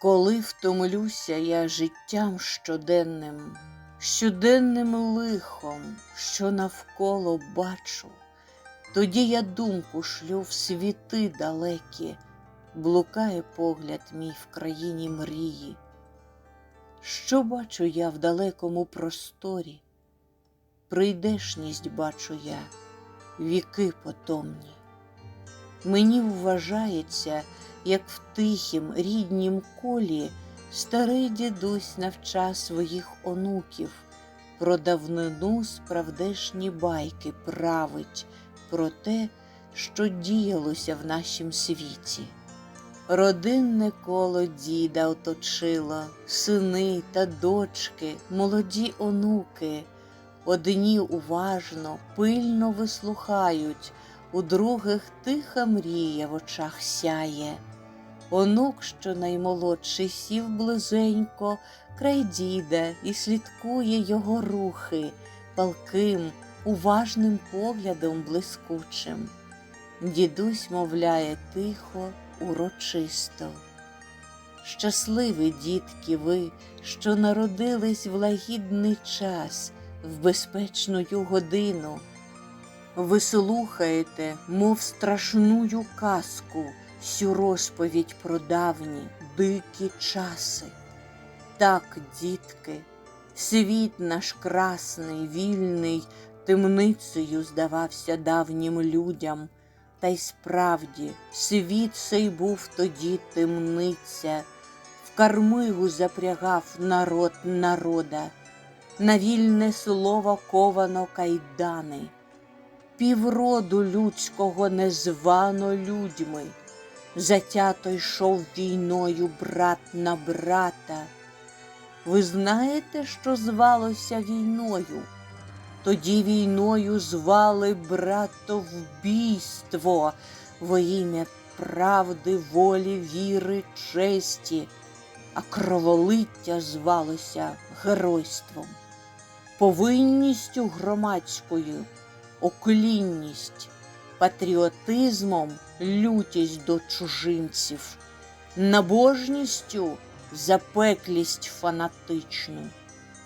Коли втомлюся я життям щоденним, щоденним лихом, що навколо бачу, тоді я думку шлю в світи далекі, блукає погляд мій в країні мрії. Що бачу я в далекому просторі? Прийдешність бачу я, віки потомні. Мені вважається, як в тихім ріднім колі старий дідусь навча своїх онуків, про давнину справдешні байки править, про те, що діялося в нашім світі. Родинне коло діда оточило, сини та дочки, молоді онуки. Одні уважно, пильно вислухають, у других тиха мрія в очах сяє. Онук, що наймолодший, сів близенько край діда і слідкує його рухи палким, уважним поглядом блискучим. Дідусь мовляє тихо, урочисто. Щасливі дітки ви, що народились в лагідний час, в безпечную годину. Ви слухаєте, мов страшную казку, сю розповідь про давні дикі часи. Так, дітки, світ наш красний, вільний, темницею здавався давнім людям. Та й справді світ цей був тоді темниця, в кармигу запрягав народ народа, на вільне слово ковано кайдани, півроду людського не звано людьми, затято йшов війною брат на брата. Ви знаєте, що звалося війною? Тоді війною звали братовбійство во ім'я правди, волі, віри, честі, а кроволиття звалося геройством, повинністю громадською, оклінність, патріотизмом лютість до чужинців, набожністю запеклість фанатичну.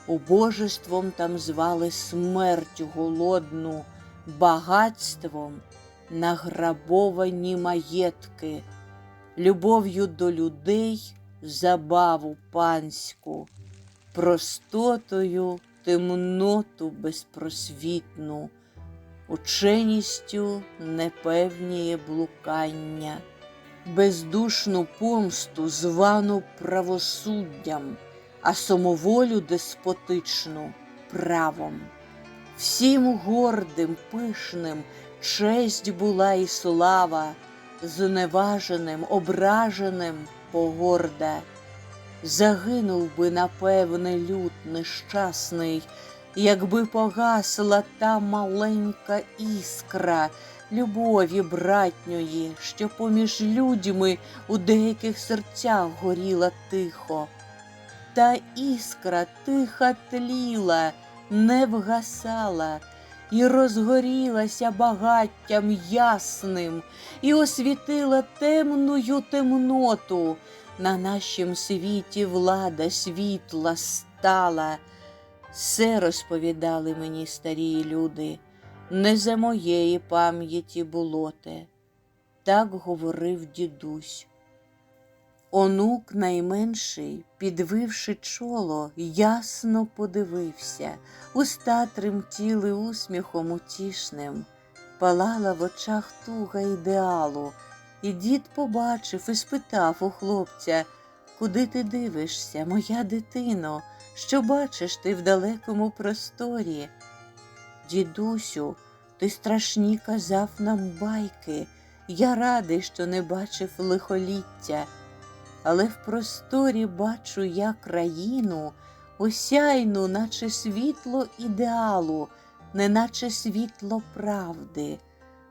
Убожеством там звали смерть голодну, багатством награбовані маєтки, любов'ю до людей забаву панську, простотою темноту безпросвітну, ученістю непевніє блукання, бездушну помсту звану правосуддям а самоволю деспотичну правом. Всім гордим, пишним честь була і слава, зневаженим, ображеним погорда. Загинув би, напевне, люд нещасний, якби погасла та маленька іскра любові братньої, що поміж людьми у деяких серцях горіла тихо та іскра тиха тліла, не вгасала, і розгорілася багаттям ясним, і освітила темною темноту. На нашім світі влада світла стала. Все розповідали мені старі люди, не за моєї пам'яті було те. Так говорив дідусь. Онук найменший, підвивши чоло, ясно подивився, уста тремтіли усміхом утішним, палала в очах туга ідеалу, і дід побачив і спитав у хлопця, куди ти дивишся, моя дитино, що бачиш ти в далекому просторі? Дідусю, ти страшні казав нам байки, я радий, що не бачив лихоліття але в просторі бачу я країну, осяйну, наче світло ідеалу, неначе світло правди.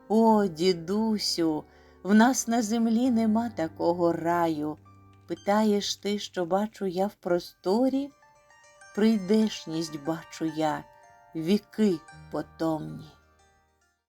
О, дідусю, в нас на землі нема такого раю. Питаєш ти, що бачу я в просторі? Прийдешність бачу я, віки потомні.